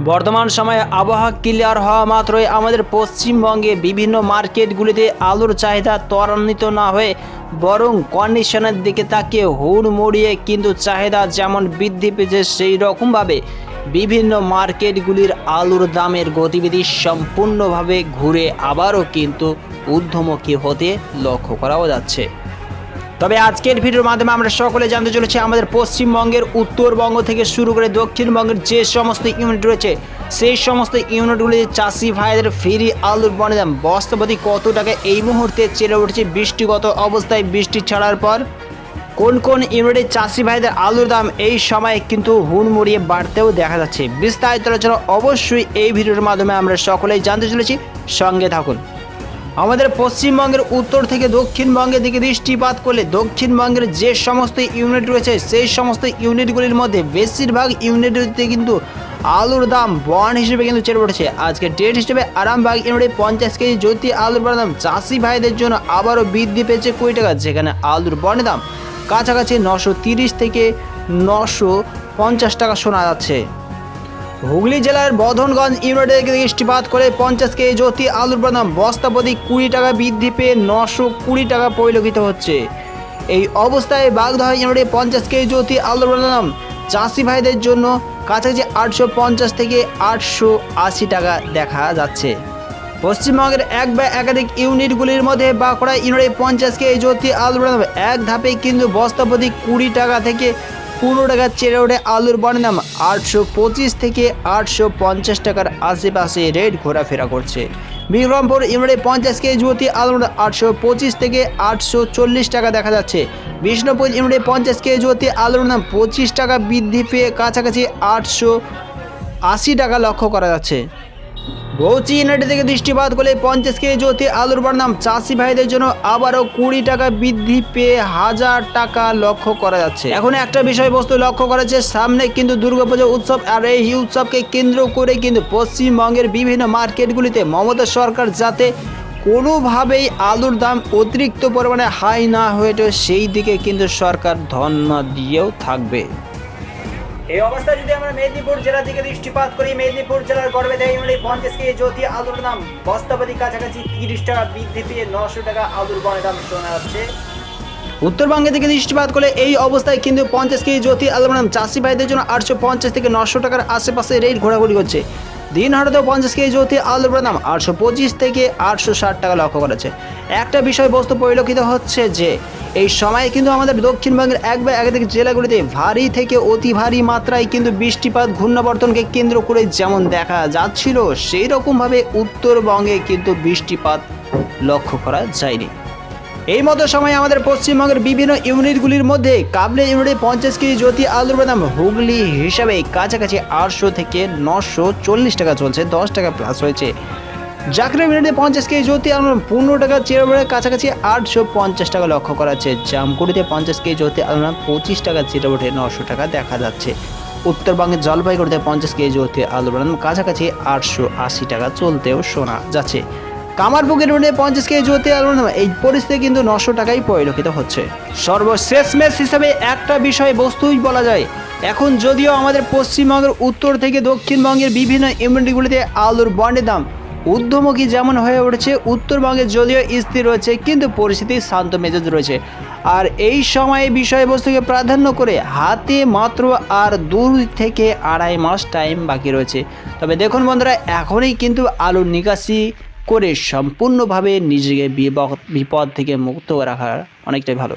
বর্তমান সময়ে আবহাওয়া ক্লিয়ার হওয়া মাত্রই আমাদের পশ্চিমবঙ্গে বিভিন্ন মার্কেটগুলিতে আলুর চাহিদা ত্বরান্বিত না হয়ে বরং কন্ডিশনের দিকে তাকিয়ে হুড় মুড়িয়ে কিন্তু চাহিদা যেমন বৃদ্ধি পেয়েছে, সেই রকমভাবে বিভিন্ন মার্কেটগুলির আলুর দামের গতিবিধি সম্পূর্ণভাবে ঘুরে আবারও কিন্তু ঊর্ধ্বমুখী হতে লক্ষ্য করাও যাচ্ছে। তবে আজকের ভিডিওর মাধ্যমে আমরা সকলে জানতে চলেছি আমাদের পশ্চিমবঙ্গের উত্তরবঙ্গ থেকে শুরু করে দক্ষিণবঙ্গের যে সমস্ত ইউনিট রয়েছে, সেই সমস্ত ইউনিটগুলিতে চাষি ভাইদের ফ্রি আলুর বনে দাম, বস্তাপতি কত টাকা এই মুহূর্তে চেলে উঠেছে বৃষ্টিগত অবস্থায়, বৃষ্টি ছাড়ার পর কোন কোন ইউনিটে চাষি ভাইদের আলুর দাম এই সময় কিন্তু হুন হুড়মুড়িয়ে বাড়তেও দেখা যাচ্ছে। বিস্তারিত আলোচনা অবশ্যই এই ভিডিওর মাধ্যমে আমরা সকলেই জানতে চলেছি। সঙ্গে থাকুন। আমাদের পশ্চিমবঙ্গের উত্তর থেকে দক্ষিণবঙ্গের দিকে দৃষ্টিপাত করলে দক্ষিণবঙ্গের যে সমস্ত ইউনিট রয়েছে, সেই সমস্ত ইউনিটগুলির মধ্যে বেশিরভাগ ইউনিটগুলিতে কিন্তু আলুর দাম বন হিসেবে কিন্তু চেড়ে উঠেছে। আজকে ডেট হিসেবে আরামবাগ ইউনিটে পঞ্চাশ কেজি জ্যোতি আলুর বনের দাম, চাষি ভাইদের জন্য আবারও বৃদ্ধি পেয়েছে কুড়ি টাকা, যেখানে আলুর বনের দাম কাছাকাছি নশো তিরিশ থেকে নশো পঞ্চাশ টাকা শোনা যাচ্ছে। হুগলি জেলার বধনগঞ্জ ইউনিটে দৃষ্টিপাত করে পঞ্চাশ কেজি জ্যোতি আলুর বাদাম। বস্তাপতি কুড়ি টাকা বৃদ্ধি পেয়ে নশো কুড়ি টাকা পরিলক্ষিত হচ্ছে। এই অবস্থায় বাগদহ ইউনিটে পঞ্চাশ কেজি জ্যোতি আলুর বাদাম চাষি ভাইদের জন্য কাছাকাছি আটশো পঞ্চাশ থেকে আটশো আশি টাকা দেখা যাচ্ছে। পশ্চিমবঙ্গের এক বা একাধিক ইউনিটগুলির মধ্যে বাঁকুড়া ইউনিটে পঞ্চাশ কেজি জ্যোতি বাদাম এক ধাপে কিন্তু বস্তাপতি কুড়ি টাকা থেকে পনেরো টাকা চেড়ে ওঠে আলুর বনের দাম আটশো পঁচিশ থেকে আটশো পঞ্চাশ টাকার আশেপাশে রেট ঘোরাফেরা করছে। বিক্রমপুর ইউনিটে পঞ্চাশ কেজি জ্যোতি আলুর আটশো পঁচিশ থেকে আটশো চল্লিশ টাকা দেখা যাচ্ছে। বিষ্ণুপুর ইউনিটে পঞ্চাশ কেজি জ্যোতি আলুর নাম পঁচিশ টাকা বৃদ্ধি পেয়ে কাছাকাছি আটশো আশি টাকা লক্ষ্য করা যাচ্ছে। বৌচি ইউনিটের থেকে দৃষ্টিপাত করলে পঞ্চাশ কেজি জ্যোতি আলুর বর্ণাম চাষি ভাইদের জন্য আবারও কুড়ি টাকা বৃদ্ধি পেয়ে হাজার টাকা লক্ষ্য করা যাচ্ছে। এখন একটা বিষয়বস্তু লক্ষ্য করা যাচ্ছে, সামনে কিন্তু দুর্গাপুজো উৎসব আর এই উৎসবকে কেন্দ্র করে কিন্তু পশ্চিমবঙ্গের বিভিন্ন মার্কেটগুলিতে মমতা সরকার যাতে কোনোভাবেই আলুর দাম অতিরিক্ত পরিমাণে হাই না হয়ে সেই দিকে কিন্তু সরকার ধন্য দিয়েও থাকবে। এই অবস্থায় যদি আমরা মেদিনীপুর জেলা থেকে দৃষ্টিপাত করি, মেদিনীপুর জেলার গর্বে দেয় পঞ্চাশ কেজি জ্যোতি আলুর দাম। বস্তাপতি কাছাকাছি তিরিশ টাকা বৃদ্ধি পেয়ে নশো টাকা আলুর বনের দাম শোনা যাচ্ছে। উত্তরবঙ্গে থেকে দৃষ্টিপাত করলে এই অবস্থায় কিন্তু পঞ্চাশ কেজি জ্যোতি আলুর দাম। চাষি ভাইদের জন্য আটশো পঞ্চাশ থেকে নশো টাকার আশেপাশে রেট ঘোরাঘুরি করছে। দিন হাটাতেও পঞ্চাশ কেজি জ্যোতি আলুর দাম আটশো পঁচিশ থেকে আটশো ষাট টাকা লক্ষ্য করেছে। একটা বিষয়বস্তু পরিলক্ষিত হচ্ছে যে এই সময়ে কিন্তু আমাদের দক্ষিণবঙ্গের এক বা একাধিক জেলাগুলিতে ভারী থেকে অতি ভারী মাত্রায় কিন্তু বৃষ্টিপাত, ঘূর্ণাবর্তনকে কেন্দ্র করে যেমন দেখা যাচ্ছিল সেই রকমভাবে উত্তরবঙ্গে কিন্তু বৃষ্টিপাত লক্ষ্য করা যায়নি। এই মতো সময় আমাদের পশ্চিমবঙ্গের বিভিন্ন ইউনিটগুলির মধ্যে কাবলে ইউনিটে পঞ্চাশ কেজি জ্যোতি আলুর বাদাম, হুগলি হিসাবে কাছাকাছি আটশো থেকে নশো চল্লিশ টাকা চলছে, দশ টাকা প্লাস হয়েছে। জাকরে ইউনিটে পঞ্চাশ কেজি জ্যোতি আলুর পনেরো টাকা চেরোবেড়ে কাছাকাছি আটশো পঞ্চাশ টাকা লক্ষ্য করা যাচ্ছে। জামকুড়িতে পঞ্চাশ কেজি জ্যোতি আলুর পঁচিশ টাকা চেরোবেড়ে নশো টাকা দেখা যাচ্ছে। উত্তরবঙ্গের জলপাইগুড়িতে পঞ্চাশ কেজি জ্যোতি আলুর বাদাম কাছাকাছি আটশো আশি টাকা চলতেও শোনা যাচ্ছে। কামারপুকুর রোডে পঞ্চাশ কেজি জ্যোতি আলুর এই পরিস্থিতি কিন্তু নশো টাকাই পরিলক্ষিত হচ্ছে। সর্বশেষ ম্যাচ হিসাবে একটা বিষয় বস্তুই বলা যায়। এখন যদিও আমাদের পশ্চিমবঙ্গের উত্তর থেকে দক্ষিণবঙ্গের বিভিন্ন ইউনিটগুলিতে আলুর বন্ডের দাম ঊর্ধ্বমুখী যেমন হয়ে উঠেছে, উত্তরবঙ্গে যদিও স্থির রয়েছে, কিন্তু পরিস্থিতি শান্ত মেজাজ রয়েছে। আর এই সময়ে বিষয়বস্তুকে প্রাধান্য করে হাতে মাত্র আর দুই থেকে আড়াই মাস টাইম বাকি রয়েছে। তবে দেখুন বন্ধুরা, এখনই কিন্তু আলুর নিকাশি করে সম্পূর্ণভাবে নিজেকে বিপদ থেকে মুক্ত রাখা অনেকটাই ভালো।